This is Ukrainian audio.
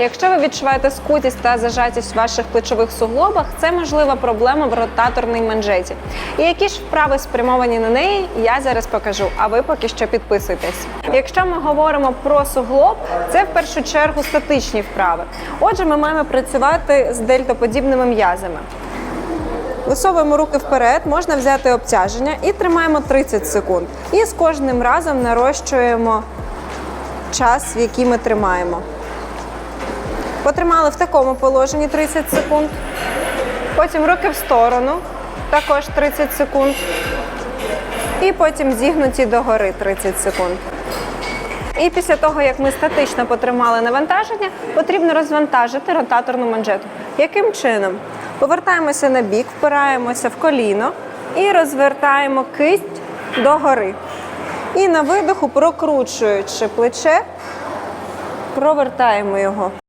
Якщо ви відчуваєте скутість та зажатість в ваших плечових суглобах, це можлива проблема в ротаторній манжеті. І які ж вправи спрямовані на неї, я зараз покажу. А ви поки що підписуйтесь. Якщо ми говоримо про суглоб, це в першу чергу статичні вправи. Отже, ми маємо працювати з дельтоподібними м'язами. Висовуємо руки вперед, можна взяти обтяження і тримаємо 30 секунд. І з кожним разом нарощуємо час, в який ми тримаємо. Потримали в такому положенні 30 секунд. Потім руки в сторону, також 30 секунд. І потім зігнуті догори 30 секунд. І після того, як ми статично потримали навантаження, потрібно розвантажити ротаторну манжету. Яким чином? Повертаємося на бік, впираємося в коліно і розвертаємо кисть догори. І на видоху, прокручуючи плече, провертаємо його.